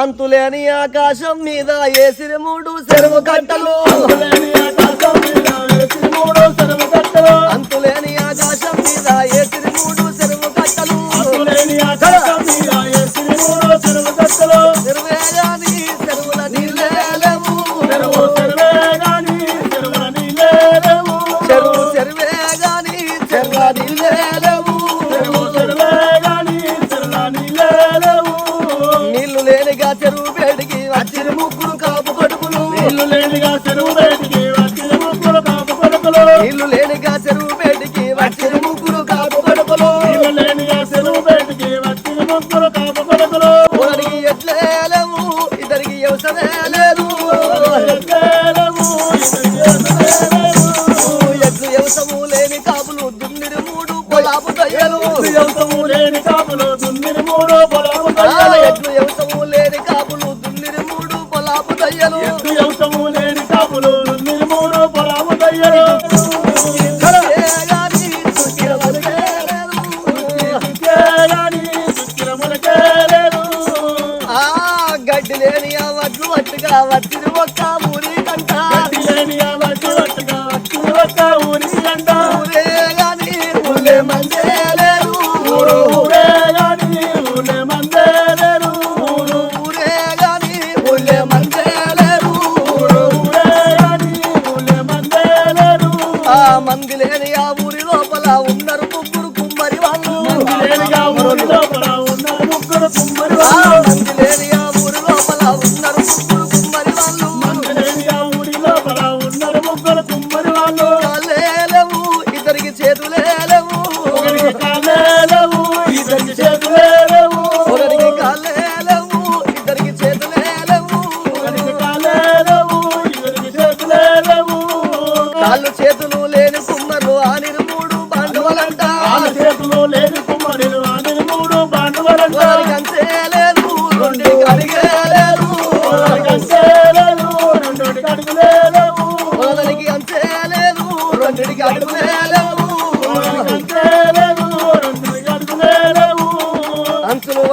అంతులేని ఆకాశం మీద ఏసిన మూడు సెరవు కట్టలు. అంతులేని ఆకాశం మీద ఏసిన మూడు సెరవు కట్టలు. అంతులేని ఆకాశం మీద ఏసిన మూడు సెరవు కట్టలు. బయటికి వచ్చిన ముగ్గురు కాపు కొడుకులు ఇల్లు లేనిగా చెరువు బయటికి వచ్చిన ముగ్గురు కాపు కొడుకులు ఇల్లు లేనిగా చెరువు బయటికి వచ్చిన ముగ్గురు కాపు కొడుకులు ఇల్లు లేనిగా చెరువు బయటికి వచ్చిన ముగ్గురు కాపు కొడుకులు ఒకరికి ఎట్లే లేవు ఇద్దరికి వ్యవసాయ లేదు ఎట్లు వ్యవసాయము లేని కాపులు దుమ్మిరి మూడు పొలాపు కయ్యలు వ్యవసాయము కాపులు దుమ్మిరి మూడు పొలాపు పొలాపు దయ్యలు. అవసరము లేని కాపులు మూడు ఆ వడ్లు వట్టుగా వట్టిని ఒక్క ఊరి కంట. లేని ఆ వడ్లు వట్టుగా వట్టిని ఒక్క ఊరి మంచి.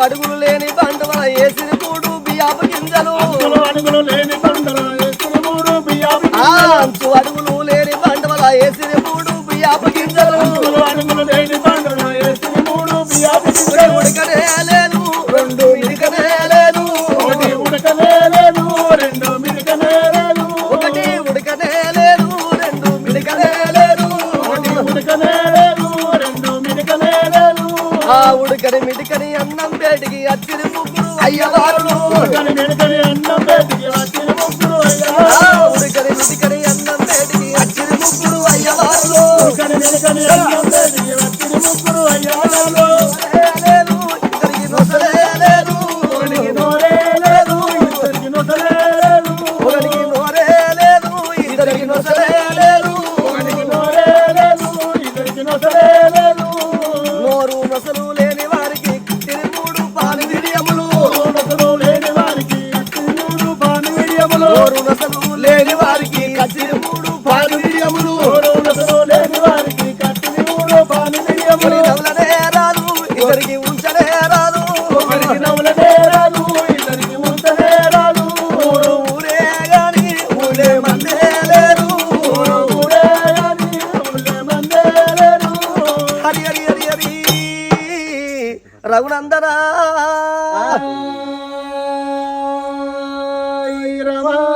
అడుగులు లేని బండల వేసిన కూడు బియ్యపు గింజలు. అడుగులు లేని బండల వేసిన కూడు బియ్యపు అంచు అడుగులు లేని బండల వేసిన కూడు బియ్యపు గింజలు. అడుగులు లేని బండల వేసిన కూడు బియ్యపు గింజలు. ఉడకని మిడికని అన్నం పేటికి అచ్చిన ముగ్గురు అయ్యవారు. అన్నం పేటికి అచ్చిన ముగ్గురు అయ్యవారు. Por una salud. రఘునందనా. రమా.